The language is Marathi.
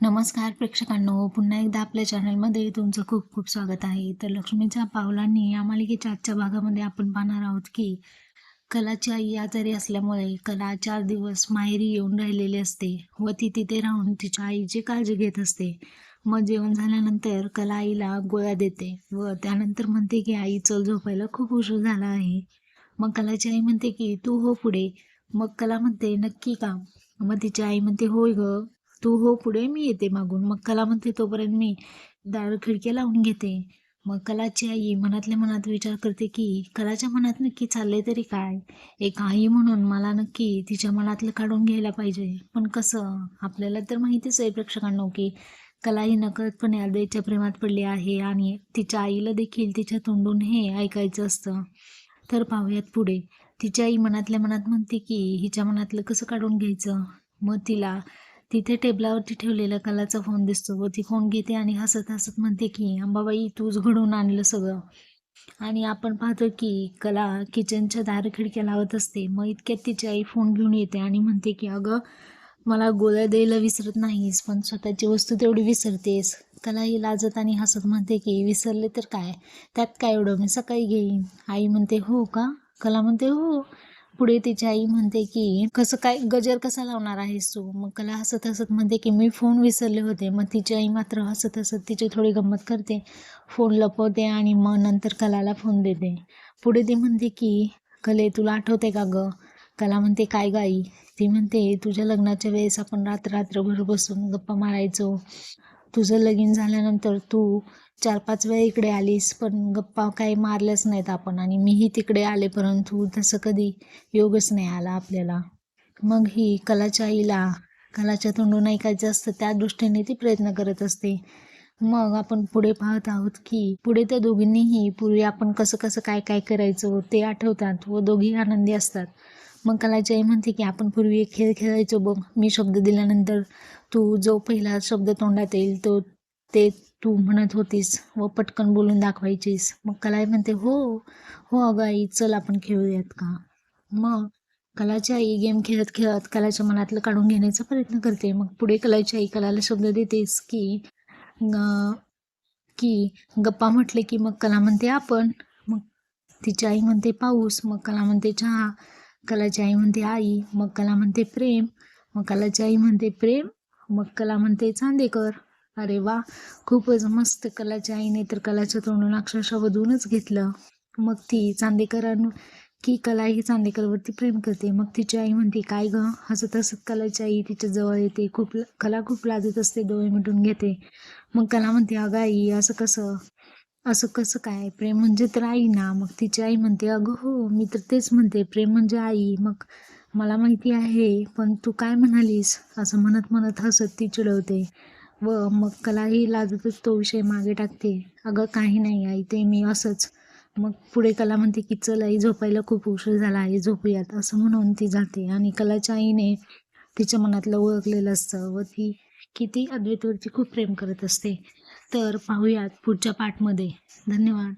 नमस्कार प्रेक्षकांनो पुन्हा एकदा आपल्या चॅनलमध्ये तुमचं खूप खूप स्वागत आहे. तर लक्ष्मीच्या पावलांनी या मालिकेच्या आजच्या भागामध्ये आपण पाहणार आहोत की कलाची आई आजारी असल्यामुळे कला चार दिवस माहेरी येऊन राहिलेली असते व ती तिथे राहून तिच्या आईची काळजी घेत असते. मग जेवण झाल्यानंतर कला आईला गोळ्या देते व त्यानंतर म्हणते की आई चल झोपायला खूप उशीर झाला आहे. मग कलाची आई म्हणते की तू हो पुढे. मग कला म्हणते नक्की का? मग तिची आई म्हणते होय ग. तू हो पुढे मी येते मागून. मग कला म्हणते तोपर्यंत मी दार खिडक्या लावून घेते. मग कलाची आई मनातल्या मनात विचार करते की कलाच्या मनात नक्की चालले तरी काय? एक आई म्हणून मला नक्की तिच्या मनातलं काढून घ्यायला पाहिजे. पण कसं? आपल्याला तर माहितीच आहे प्रेक्षकांनो की कला ही नकळतपणे आदयच्या प्रेमात पडली आहे आणि तिच्या आईला देखील तिच्या तोंडून हे ऐकायचं असतं. तर पाहूयात पुढे. तिच्या आई मनातल्या मनात म्हणते की हिच्या मनातलं कसं काढून घ्यायचं? मग तिला तिथे टेबलावरती ठेवलेला कलाचा फोन दिसतो. व ती फोन घेते आणि हसत हसत म्हणते की अंबाबाई तूच घडवून आणलं सगळं. आणि आपण पाहतो की कला किचनच्या दार खिडक्या लावत असते. मग इतक्यात तिची आई फोन घेऊन येते आणि म्हणते की अगं मला गोळ्या द्यायला विसरत नाहीस पण स्वतःची वस्तू तेवढी विसरतेस. कला ही लाजत आणि हसत म्हणते की विसरले तर काय? त्यात काय एवढं? मी सकाळी घेईन. आई म्हणते हो का? कला म्हणते हो. पुढे तिची आई म्हणते की कसं काय गजर कसा लावणार आहेस तू? मग कला हसत हसत म्हणते की मी फोन विसरले होते. मग तिची आई मात्र हसत हसत तिची थोडी गंमत करते. फोन लपवते आणि मग नंतर कलाला फोन देते. पुढे ती म्हणते की कले तुला आठवते का गं? कला म्हणते काय गाई ती म्हणते तुझ्या लग्नाच्या वेळेस आपण रात्र रात्रभर बसून गप्पा मारायचो. तुझं लगीन झाल्यानंतर तू चार पाच वेळा इकडे आलीस पण गप्पा काही मारल्याच नाहीत आपण आणि मीही तिकडे आले परंतु तसं कधी योगच नाही आला आपल्याला. मग ही कलाच्या आईला कलाच्या तोंडून ऐकायचं असतं त्या दृष्टीने ती प्रयत्न करत असते. मग आपण पुढे पाहत आहोत की पुढे त्या दोघींनीही पूर्वी आपण कसं कसं काय काय करायचं ते आठवतात व दोघी आनंदी असतात. मग कलाची आई म्हणते की आपण पूर्वी एक खेळ खेळायचो बघ. मी शब्द दिल्यानंतर तू जो पहिला शब्द तोंडात येईल तो ते तू म्हणत होतीस व पटकन बोलून दाखवायचीस. मग कलाई म्हणते हो हो अगं आई चल आपण खेळूयात का? मग कलाची आई गेम खेळत खेळत कलाच्या मनातलं काढून घेण्याचा प्रयत्न करते. मग पुढे कलाची आई कलाला शब्द देतेस की की गप्पा म्हटले की मग कला म्हणते आपण. मग तिची आई म्हणते पाऊस. मग कला म्हणते चहा. कलाची आई म्हणते आई मग कला म्हणते प्रेम मग कलाची आई म्हणते प्रेम मग कला म्हणते चांदेकर. अरे वा खूपच मस्त कलाच्या आईने तर कलाच्या तोंडून अक्षरशः वधूनच घेतलं. मग ती चांदेकरां की कला ही चांदेकरवरती प्रेम करते. मग तिची आई म्हणते काय ग हसत हसत कलाची आई तिच्या जवळ येते. खूप कला खूप लाजत असते डोळे मिटून घेते. मग कला म्हणते अगं आई असं कसं? असं कसं काय? प्रेम म्हणजे तर आई ना. मग तिची आई म्हणते अगं हो मी तर तेच म्हणते प्रेम म्हणजे आई. मग मला माहिती आहे पण तू काय म्हणालीस? असं म्हणत म्हणत हसत ती चिडवते. व मग कलाही लाजतच तो विषय मागे टाकते. अगं काही नाही आई ते मी असंच. मग पुढे कला म्हणते की चल आई झोपायला खूप उशीर झाला आहे झोपूयात. असं म्हणून ती जाते. आणि कलाच्या आईने तिच्या मनातलं ओळखलेलं असतं व ती किती अद्वैतवरती खूप प्रेम करत असते. तर पाहूयात पुढच्या पाठमध्ये धन्यवाद.